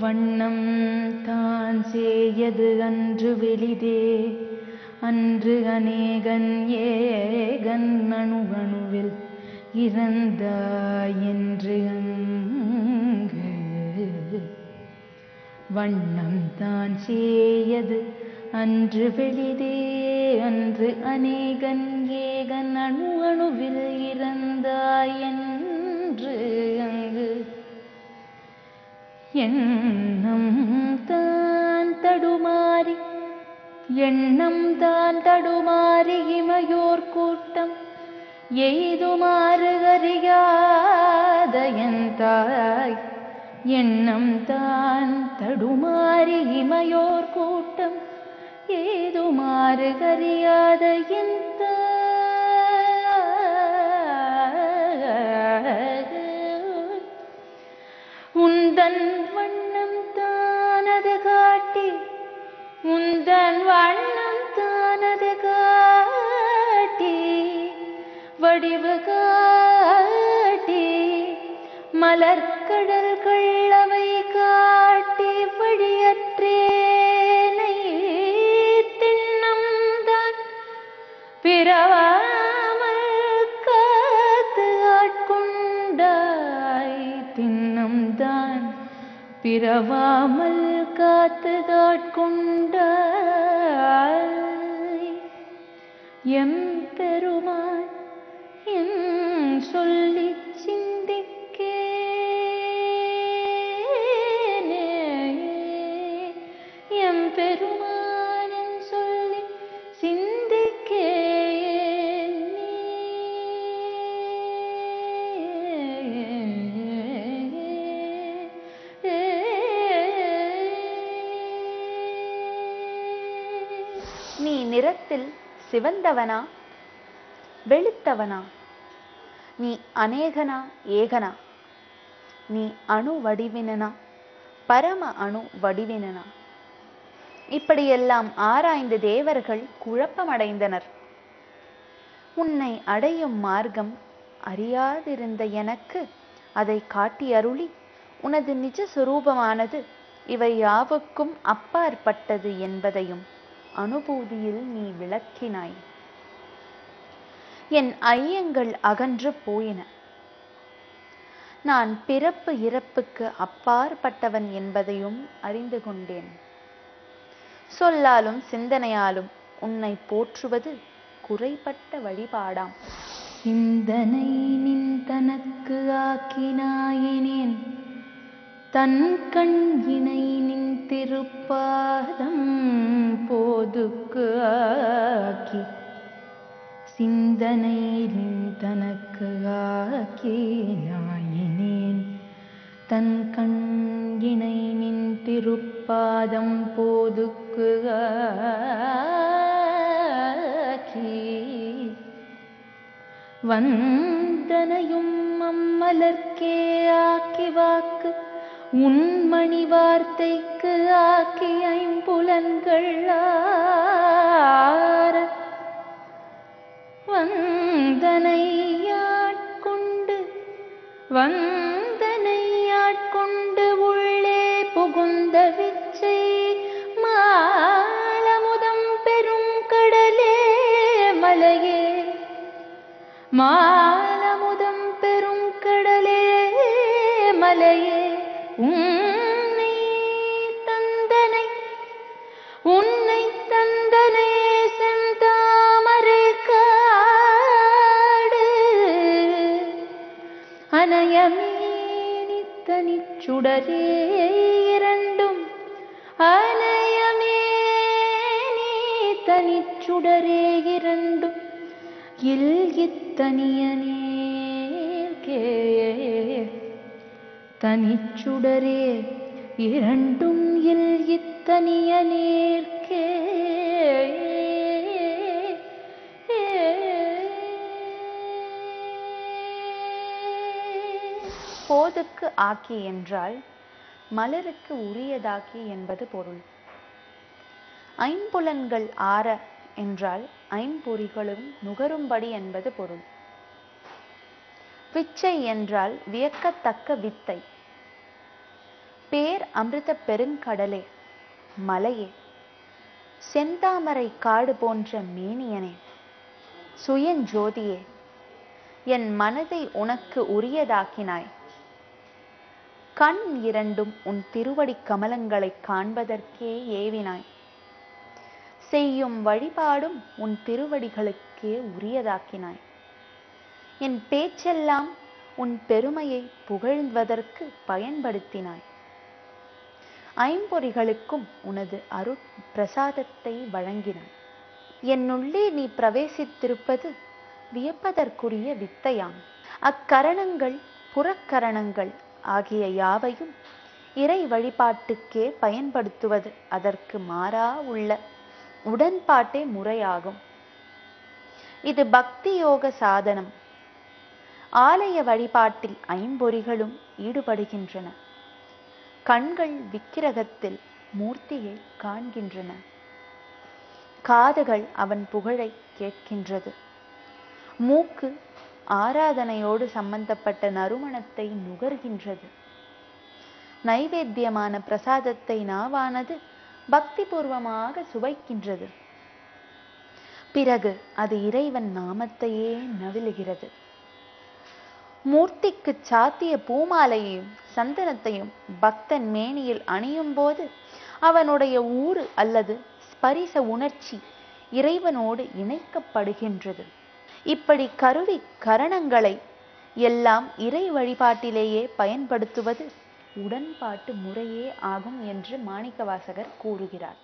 வண்ணம் தான் சேயது அன்று வெளிதே. அன்று அநேகன் ஏகன் அணுகணுவில் இறந்தாய் என்று வண்ணம் தான் சேயது. அன்று வெளிதே அன்று அநேகன் ஏகன் அணு அணுவில் இறந்தாய் என்று அங்கு. எண்ணம் தான் தடுமாறி எண்ணம் தான் தடுமாறி இமையோர் கூட்டம் எய்துமாறு அறியாத என் தாய். எண்ணம் தான் தடுமாறி இமையோர் கூட்டம் ஏதுமாறு கரியாத இந்த உந்தன் மலர்கடல்கள் அவை காட்டி வழியற்றேனை திண்ணம் பிறவாமல் காத்து ஆட்கொண்டாய் திண்ணம்தான் பிறவாமல் காத்து ஆட்கொண்டாய். எம் உலகத்தில் சிவந்தவனா? வெளுத்தவனா? நீ அநேகனா ஏகனா? நீ அணு வடிவினனா? பரம அணு வடிவினனா? இப்படியெல்லாம் ஆராய்ந்த தேவர்கள் குழப்பமடைந்தனர். உன்னை அடையும் மார்க்கம் அறியாதிருந்த எனக்கு அதை காட்டி அருளி உனது நிஜ சுரூபமானது இவை யாவுக்கும் அப்பாற்பட்டது என்பதையும் அனுபூதியில் நீ விளக்கினாய். என் ஐயங்கள் அகன்று போயின. நான் பிறப்பு இறப்புக்கு அப்பாற்பட்டவன் என்பதையும் அறிந்து கொண்டேன். சொல்லாலும் சிந்தனையாலும் உன்னை போற்றுவது குறைபட்ட வழிபாடாம். சிந்தனை நின் தனக்கு ஆக்கினாயினேன். தன் கண் இணை நின் திருப்பாதம். ஒதுக்கு ஆக்கி சிந்தனை தனக்கு ஆக்கி நாயினேன். தன் கண் இணை நின் திருப்பாதம் போதுக்கு ஆக்கி வந்தனையும் அம்மலர்க்கே ஆக்கி வாக்கு உன்மணி வார்த்தைக்கு ஆக்கி ஐம்புலன்கள் ஆர வந்தனையாட்கொண்டு வந்த പനിച്ചുടരേ ഇരണ്ടും അലയമേ തനിച്ചുടരേ ഇരണ്ടും ഇൽകിത്തനിയനേൽകേ തനിച്ചുടരേ ഇരണ്ടും ഇൽകിത്തനിയനേൽക്കേ கோதுக்கு போதுக்கு ஆக்கி என்றால் மலருக்கு உரியதாக்கி என்பது பொருள். ஐம்புலன்கள் ஆற என்றால் ஐம்பொறிகளும் நுகரும்படி என்பது பொருள். பிச்சை என்றால் வியக்கத்தக்க வித்தை. பேர் அமிர்த பெருங்கடலே மலையே. செந்தாமரை காடு போன்ற மேனியனே சுயஞ்சோதியே என் மனதை உனக்கு உரியதாக்கினாய். கண் இரண்டும் உன் திருவடி கமலங்களை காண்பதற்கே ஏவினாய். செய்யும் வழிபாடும் உன் திருவடிகளுக்கே உரியதாக்கினாய். என் பேச்செல்லாம் உன் பெருமையை புகழ்வதற்கு பயன்படுத்தினாய். ஐம்பொறிகளுக்கும் உனது அருட் பிரசாதத்தை வழங்கினாய். என்னுள்ளே நீ பிரவேசித்திருப்பது வியப்பதற்குரிய வித்தையாம். அக்கரணங்கள் புறக்கரணங்கள் ஆகிய யாவையும் இறை வழிபாட்டுக்கே பயன்படுத்துவது அதற்கு மாறா உள்ள உடன்பாட்டே முறையாகும். இது பக்தி யோக சாதனம். ஆலய வழிபாட்டில் ஐம்பொறிகளும் ஈடுபடுகின்றன. கண்கள் விக்கிரகத்தில் மூர்த்தியை காண்கின்றன. காதுகள் அவன் புகழை கேட்கின்றது. மூக்கு ஆராதனையோடு சம்பந்தப்பட்ட நறுமணத்தை நுகர்கின்றது. நைவேத்தியமான பிரசாதத்தை நாவானது பக்தி பூர்வமாக சுவைக்கின்றது. பிறகு அது இறைவன் நாமத்தையே நவிலுகிறது. மூர்த்திக்கு சாத்திய பூமாலையையும் சந்தனத்தையும் பக்தன் மேனியில் அணியும் போது அவனுடைய ஊறு அல்லது ஸ்பரிச உணர்ச்சி இறைவனோடு இணைக்கப்படுகின்றது. இப்படி கருவி கரணங்களை எல்லாம் இறை வழிபாட்டிலேயே பயன்படுத்துவது உடன்பாட்டு முறையே ஆகும் என்று மாணிக்கவாசகர் கூறுகிறார்.